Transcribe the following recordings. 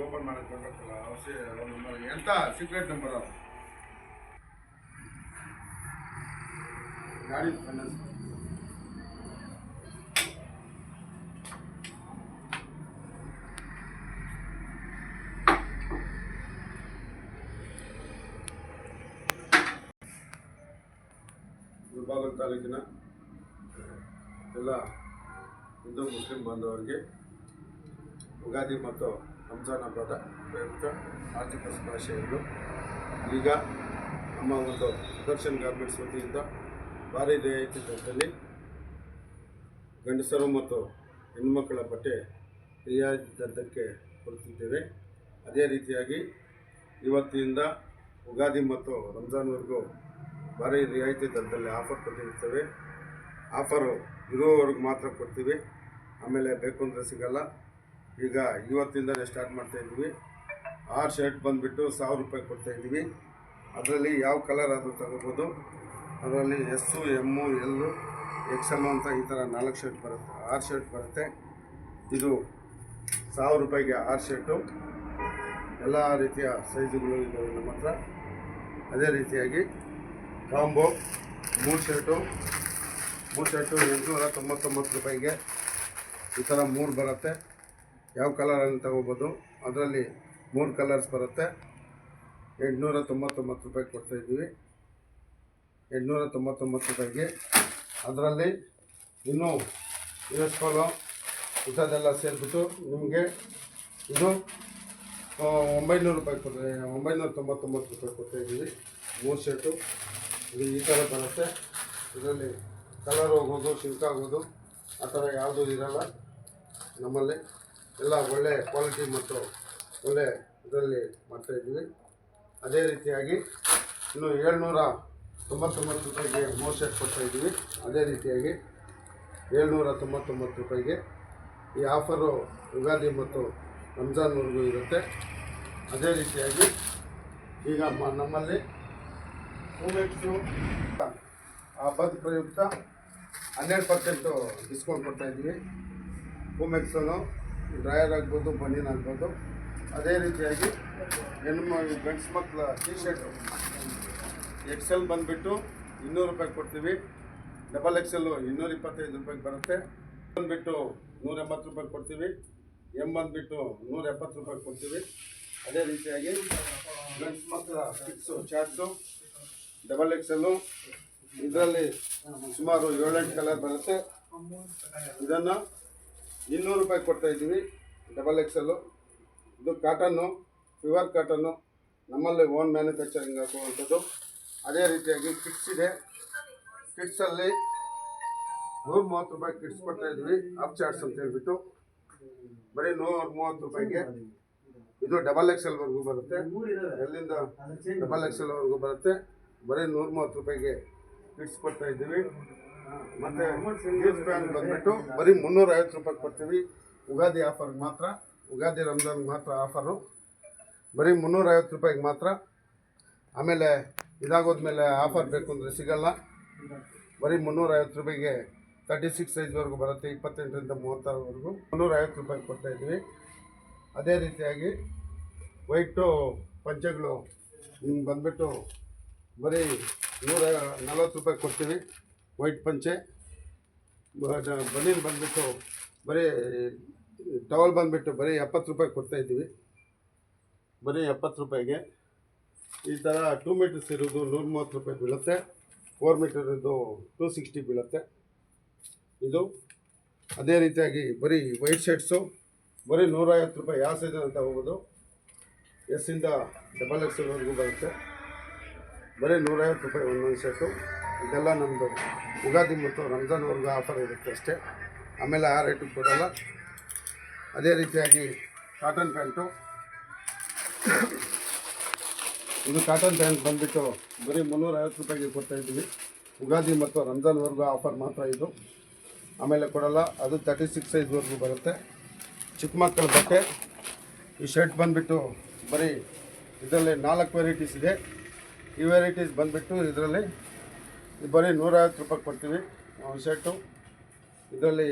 Open ಮಾಡಕ್ಕೆ ಬರ್ಬೇಕಲ್ಲ ಔಷಧಿ ನಂಬರ್ ಎಂತ ಸೀಕ್ರೆಟ್ ನಂಬರ್ ಗಾಡಿ ಫೈನಾನ್ಸ್ ಮುಳಬಾಗಿಲು ತಾಲೂಕಿನ ಎಲ್ಲ ಹಿಂದೂ ಮುಸ್ಲಿಂ ಬಾಂಧವರಿಗೆ ಯುಗಾದಿ ಮತ್ತು ರಂಜಾನ್ ಹಬ್ಬದ ಪ್ರಯುಕ್ತ ಆರ್ಥಿಕ ಶುಭಾಶಯಗಳು. ಈಗ ನಮ್ಮ ಒಂದು ಸುದರ್ಶನ್ ಗಾರ್ಮೆಂಟ್ಸ್ ವತಿಯಿಂದ ಭಾರಿ ರಿಯಾಯಿತಿ ದರದಲ್ಲಿ ಗಂಡಸರು ಮತ್ತು ಹೆಣ್ಣುಮಕ್ಕಳ ಬಟ್ಟೆ ರಿಯಾಯಿತಿ ದರದಕ್ಕೆ ಕೊಡುತ್ತಿದ್ದೇವೆ ಅದೇ ರೀತಿಯಾಗಿ ಇವತ್ತಿನಿಂದ ಉಗಾದಿ ಮತ್ತು ರಂಜಾನ್ವರೆಗೂ ಭಾರಿ ರಿಯಾಯಿತಿ ದರದಲ್ಲಿ ಆಫರ್ ಕೊಟ್ಟಿರ್ತೇವೆ ಆಫರು ಇರುವವರೆಗೆ ಮಾತ್ರ ಕೊಡ್ತೀವಿ. ಆಮೇಲೆ ಬೇಕು ಅಂದರೆ ಸಿಗಲ್ಲ. ಈಗ ಇವತ್ತಿಂದಲೇ ಸ್ಟಾರ್ಟ್ ಮಾಡ್ತಾ ಇದ್ದೀವಿ. ಆರು ಶರ್ಟ್ ಬಂದುಬಿಟ್ಟು ಸಾವಿರ ರೂಪಾಯಿ ಕೊಡ್ತಾ ಇದ್ದೀವಿ. ಅದರಲ್ಲಿ ಯಾವ ಕಲರ್ ಆದರೂ ತಗೋಬೋದು. ಅದರಲ್ಲಿ ಎಸ್ಸು ಎಮ್ಮು ಎಲ್ಲು ಎಕ್ಸೆಲ್ಲು ಅಂತ ಈ ಥರ ನಾಲ್ಕು ಶರ್ಟ್ ಬರುತ್ತೆ. ಆರು ಶರ್ಟ್ ಬರುತ್ತೆ. ಇದು ಸಾವಿರ ರೂಪಾಯಿಗೆ ಆರು ಶರ್ಟು ಎಲ್ಲ ರೀತಿಯ ಸೈಜುಗಳು ಇದ್ದಾವೆ ನಮ್ಮ ಹತ್ರ. ಅದೇ ರೀತಿಯಾಗಿ ಕಾಂಬೋ ಮೂರು ಶರ್ಟು ಮೂರು ಶರ್ಟು ಎಂಟುನೂರ ತೊಂಬತ್ತೊಂಬತ್ತು ರೂಪಾಯಿಗೆ ಈ ಥರ ಮೂರು ಬರುತ್ತೆ. ಯಾವ ಕಲರನ್ನು ತಗೋಬೋದು, ಅದರಲ್ಲಿ ಮೂರು ಕಲರ್ಸ್ ಬರುತ್ತೆ. ಎಂಟುನೂರ ತೊಂಬತ್ತೊಂಬತ್ತು ರೂಪಾಯಿ ಕೊಡ್ತಾಯಿದ್ದೀವಿ ಎಂಟುನೂರ ತೊಂಬತ್ತೊಂಬತ್ತು ರೂಪಾಯಿಗೆ. ಅದರಲ್ಲಿ ಇನ್ನೂ ಯು ಊಟದೆಲ್ಲ ಸೇರಿಬಿಟ್ಟು ನಿಮಗೆ ಇದು ಒಂಬೈನೂರು ರೂಪಾಯಿ ಕೊಡ್ತಾರೆ ಒಂಬೈನೂರ ತೊಂಬತ್ತೊಂಬತ್ತು ರೂಪಾಯಿ ಕೊಡ್ತಾಯಿದ್ದೀವಿ ಮೂರು ಶರ್ಟು. ಇದು ಈ ಥರ ಬರುತ್ತೆ. ಇದರಲ್ಲಿ ಕಲರ್ ಹೋಗೋದು ಸಿಲ್ಕ್ ಆಗೋದು, ಆ ಥರ ಯಾವುದೂ ಇರಲ್ಲ ನಮ್ಮಲ್ಲಿ. ಎಲ್ಲ ಒಳ್ಳೆ ಕ್ವಾಲಿಟಿ ಮತ್ತು ಒಳ್ಳೆ ಇದರಲ್ಲಿ ಮಾಡ್ತಾಯಿದ್ದೀವಿ ಅದೇ ರೀತಿಯಾಗಿ ಇನ್ನು ಏಳ್ನೂರ ತೊಂಬತ್ತೊಂಬತ್ತು ರೂಪಾಯಿಗೆ ಕೊಡ್ತಾ ಕೊಡ್ತಾಯಿದ್ದೀವಿ ಅದೇ ರೀತಿಯಾಗಿ ಏಳ್ನೂರ ತೊಂಬತ್ತೊಂಬತ್ತು ರೂಪಾಯಿಗೆ ಈ ಆಫರು ಯುಗಾದಿ ಮತ್ತು ರಂಜಾನ್ವರೆಗೂ ಇರುತ್ತೆ. ಅದೇ ರೀತಿಯಾಗಿ ಈಗ ಮ- ನಮ್ಮಲ್ಲಿ ಆ ಹಬ್ಬದ ಪ್ರಯುಕ್ತ ಹನ್ನೆರಡು ಪರ್ಸೆಂಟು ಡಿಸ್ಕೌಂಟ್ ಕೊಡ್ತಾಯಿದ್ದೀವಿ ಹೂಮೆಕ್ಸನು ಡ್ರಯರ್ ಆಗ್ಬೋದು ಬನೀನ್ ಆಗ್ಬೋದು, ಅದೇ ರೀತಿಯಾಗಿ ಹೆಣ್ಣು ಗಂಡ್ಸು ಮಕ್ಕಳ ಟಿ ಶರ್ಟು ಎಕ್ಸೆಲ್ ಬಂದುಬಿಟ್ಟು ಇನ್ನೂರು ರೂಪಾಯಿ ಕೊಡ್ತೀವಿ. ಡಬಲ್ ಎಕ್ಸೆಲ್ಲು ಇನ್ನೂರ ಇಪ್ಪತ್ತೈದು ರೂಪಾಯಿಗೆ ಬರುತ್ತೆ. ಬಂದುಬಿಟ್ಟು ನೂರ ಎಂಬತ್ತು ರೂಪಾಯಿ ಕೊಡ್ತೀವಿ. ಎಂ ಬಂದುಬಿಟ್ಟು ನೂರ ಎಪ್ಪತ್ತು ರೂಪಾಯಿ ಕೊಡ್ತೀವಿ. ಅದೇ ರೀತಿಯಾಗಿ ಗಂಡ್ಸು ಮಕ್ಕಳ ಫಿಕ್ಸು ಚಾರ್ಟ್ಸು ಡಬಲ್ ಎಕ್ಸೆಲ್ಲು ಇದರಲ್ಲಿ ಸುಮಾರು ಏಳೆಂಟು ಕಲರ್ ಬರುತ್ತೆ. ಇದನ್ನು ಇನ್ನೂರು ರೂಪಾಯಿ ಕೊಡ್ತಾ ಇದ್ದೀವಿ ಡಬಲ್ ಎಕ್ಸಲ್ಲು ಇದು ಕಾಟನ್ನು ಪ್ಯೂರ್ ಕಾಟನ್ನು ನಮ್ಮಲ್ಲಿ ಓನ್ ಮ್ಯಾನುಫ್ಯಾಕ್ಚರಿಂಗ್ ಹಾಕುವಂಥದ್ದು. ಅದೇ ರೀತಿಯಾಗಿ ಕಿಟ್ಸ್ ಇದೆ. ಕಿಟ್ಸಲ್ಲಿ ನೂರ ಮೂವತ್ತು ರೂಪಾಯಿ ಕಿಟ್ಸ್ ಕೊಡ್ತಾ ಇದ್ವಿ ಅಪ್ ಚಾರ್ಟ್ಸ್ ಅಂತ ಹೇಳ್ಬಿಟ್ಟು. ಬರೀ ನೂರ ಮೂವತ್ತು ರೂಪಾಯಿಗೆ. ಇದು ಡಬಲ್ ಎಕ್ಸ್ ಎಲ್ವರೆಗೂ ಬರುತ್ತೆ. ಎಲ್ಲಿಂದ ಡಬಲ್ ಎಕ್ಸ್ ಎಲ್ವರೆಗೂ ಬರುತ್ತೆ. ಬರೀ ನೂರ ಮೂವತ್ತು ರೂಪಾಯಿಗೆ ಕಿಟ್ಸ್ ಕೊಡ್ತಾ ಇದ್ದೀವಿ. ಮತ್ತು ಜೀನ್ಸ್ ಪ್ಯಾಂಟ್ ಬಂದುಬಿಟ್ಟು ಬರೀ ಮುನ್ನೂರ ಐವತ್ತು ರೂಪಾಯಿ ಕೊಡ್ತೀವಿ. ಉಗಾದಿ ಆಫರ್ ಮಾತ್ರ ಉಗಾದಿ ರಂಜಾನ್ ಮಾತ್ರ ಆಫರು. ಬರೀ ಮುನ್ನೂರೈವತ್ತು ರೂಪಾಯಿಗೆ ಮಾತ್ರ. ಆಮೇಲೆ ಇದಾಗೋದ್ಮೇಲೆ ಆಫರ್ ಬೇಕು ಅಂದರೆ ಸಿಗಲ್ಲ. ಬರೀ ಮುನ್ನೂರೈವತ್ತು ರೂಪಾಯಿಗೆ ತರ್ಟಿ ಸಿಕ್ಸ್ ಸೈಜ್ವರೆಗೂ ಬರುತ್ತೆ ಇಪ್ಪತ್ತೆಂಟರಿಂದ ಮೂವತ್ತಾರವರೆಗೂ ಮುನ್ನೂರೈವತ್ತು ರೂಪಾಯಿ ಕೊಡ್ತಾಯಿದ್ವಿ ಅದೇ ರೀತಿಯಾಗಿ ವೈಟು ಪಂಚಗಳು ನಿಮ್ಗೆ ಬಂದುಬಿಟ್ಟು ಬರೀ ನೂರ ನಲ್ವತ್ತು ರೂಪಾಯಿ ಕೊಡ್ತೀವಿ. ವೈಟ್ ಪಂಚೆ ಬನೀನ್ ಬಂದುಬಿಟ್ಟು ಬರೀ ಟವಲ್ ಬಂದುಬಿಟ್ಟು ಬರೀ ಎಪ್ಪತ್ತು ರೂಪಾಯಿ ಕೊಡ್ತಾಯಿದ್ದೀವಿ ಬರೀ ಎಪ್ಪತ್ತು ರೂಪಾಯಿಗೆ. ಈ ಥರ ಟೂ ಮೀಟರ್ಸ್ ಇರೋದು ನೂರ ಮೂವತ್ತು ರೂಪಾಯಿ ಬೀಳುತ್ತೆ. ಫೋರ್ ಮೀಟರ್ ಇದು ಟೂ ಸಿಕ್ಸ್ಟಿ ಬೀಳುತ್ತೆ. ಇದು ಅದೇ ರೀತಿಯಾಗಿ ಬರೀ ವೈಟ್ ಶರ್ಟ್ಸು, ಬರೀ ನೂರೈವತ್ತು ರೂಪಾಯಿ ಯಾವ ಸೈಜ್ ಅಂತ ಹೋಗೋದು. ಎಸ್ಸಿಂದ ಡಬಲ್ ಎಕ್ಸ್ವರೆಗೂ ಬರುತ್ತೆ. ಬರೀ ನೂರೈವತ್ತು ರೂಪಾಯಿ ಒಂದೊಂದು ಶರ್ಟು. ಇದೆಲ್ಲ ನಮ್ಮದು ಯುಗಾದಿ ಮತ್ತು ರಂಜಾನ್ವರೆಗೂ ಆಫರ್ ಇರುತ್ತೆ ಅಷ್ಟೇ. ಆಮೇಲೆ ಆ ರೇಟಿಗೆ ಕೊಡೋಲ್ಲ. ಅದೇ ರೀತಿಯಾಗಿ ಕಾಟನ್ ಪ್ಯಾಂಟು ಇದು ಕಾಟನ್ ಪ್ಯಾಂಟ್ ಬಂದುಬಿಟ್ಟು ಬರೀ ಮುನ್ನೂರೈವತ್ತು ರೂಪಾಯಿಗೆ ಕೊಡ್ತಾ ಇದ್ದೀವಿ. ಯುಗಾದಿ ಮತ್ತು ರಂಜಾನ್ವರೆಗೂ ಆಫರ್ ಮಾತ್ರ ಇದು. ಆಮೇಲೆ ಕೊಡೋಲ್ಲ. ಅದು ತರ್ಟಿ ಸಿಕ್ಸ್ ಸೈಜ್ವರೆಗೂ ಬರುತ್ತೆ. ಚಿಕ್ಕ ಮಕ್ಕಳ ಬಟ್ಟೆ. ಈ ಶರ್ಟ್ ಬಂದುಬಿಟ್ಟು ಬರೀ ಇದರಲ್ಲಿ ನಾಲ್ಕು ವೆರೈಟೀಸ್ ಇದೆ. ಈ ವೆರೈಟೀಸ್ ಬಂದುಬಿಟ್ಟು ಇದರಲ್ಲಿ ಬರೀ ನೂರೈವತ್ತು ರೂಪಾಯಿ ಕೊಡ್ತೀವಿ ಶರ್ಟು ಇದರಲ್ಲಿ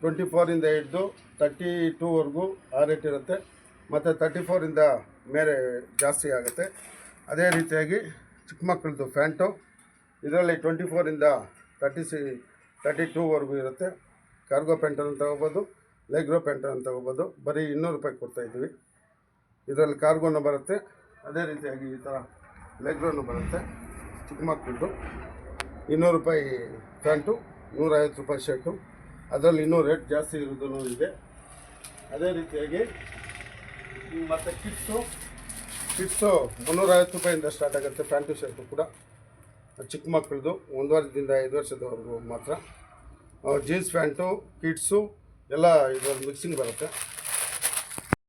ಟ್ವೆಂಟಿ ಫೋರಿಂದ ಹಿಡಿದು ತರ್ಟಿ ಟೂವರೆಗೂ ಆ ರೇಟ್ ಇರುತ್ತೆ. ಮತ್ತು ತರ್ಟಿ ಫೋರಿಂದ ಮೇಲೆ ಜಾಸ್ತಿ ಆಗುತ್ತೆ. ಅದೇ ರೀತಿಯಾಗಿ ಚಿಕ್ಕ ಮಕ್ಕಳದ್ದು ಪ್ಯಾಂಟು. ಇದರಲ್ಲಿ ಟ್ವೆಂಟಿ ಫೋರಿಂದ ತರ್ಟಿ ಸಿ ತರ್ಟಿ ಟೂವರೆಗೂ ಇರುತ್ತೆ ಕಾರ್ಗೋ ಪ್ಯಾಂಟನ್ನು ತಗೋಬೋದು ಲೆಗ್ರೋ ಪ್ಯಾಂಟನ್ನು ತಗೋಬೋದು. ಬರೀ ಇನ್ನೂರು ರೂಪಾಯಿ ಕೊಡ್ತಾಯಿದ್ದೀವಿ ಇದರಲ್ಲಿ ಕಾರ್ಗೋನು ಬರುತ್ತೆ. ಅದೇ ರೀತಿಯಾಗಿ ಈ ಥರ ಲೆಗ್ರೋನು ಬರುತ್ತೆ ಚಿಕ್ಕ ಮಕ್ಕಳದ್ದು. ಇನ್ನೂರು ರೂಪಾಯಿ ಪ್ಯಾಂಟು, ನೂರೈವತ್ತು ರೂಪಾಯಿ ಶರ್ಟು. ಅದರಲ್ಲಿ ಇನ್ನೂ ರೇಟ್ ಜಾಸ್ತಿ ಇರೋದೂ ಇದೆ. ಅದೇ ರೀತಿಯಾಗಿ ಮತ್ತು ಕಿಟ್ಸು. ಕಿಟ್ಸು ಮುನ್ನೂರೈವತ್ತು ರೂಪಾಯಿಂದ ಸ್ಟಾರ್ಟ್ ಆಗುತ್ತೆ, ಪ್ಯಾಂಟು, ಶರ್ಟು ಕೂಡ. ಚಿಕ್ಕ ಮಕ್ಕಳದು, ಒಂದು ವರ್ಷದಿಂದ ಐದು ವರ್ಷದವರೆಗೂ ಮಾತ್ರ. ಜೀನ್ಸ್ ಪ್ಯಾಂಟು, ಕಿಟ್ಸು, ಎಲ್ಲ ಇದರಲ್ಲಿ ಮಿಕ್ಸಿಂಗ್ ಬರುತ್ತೆ.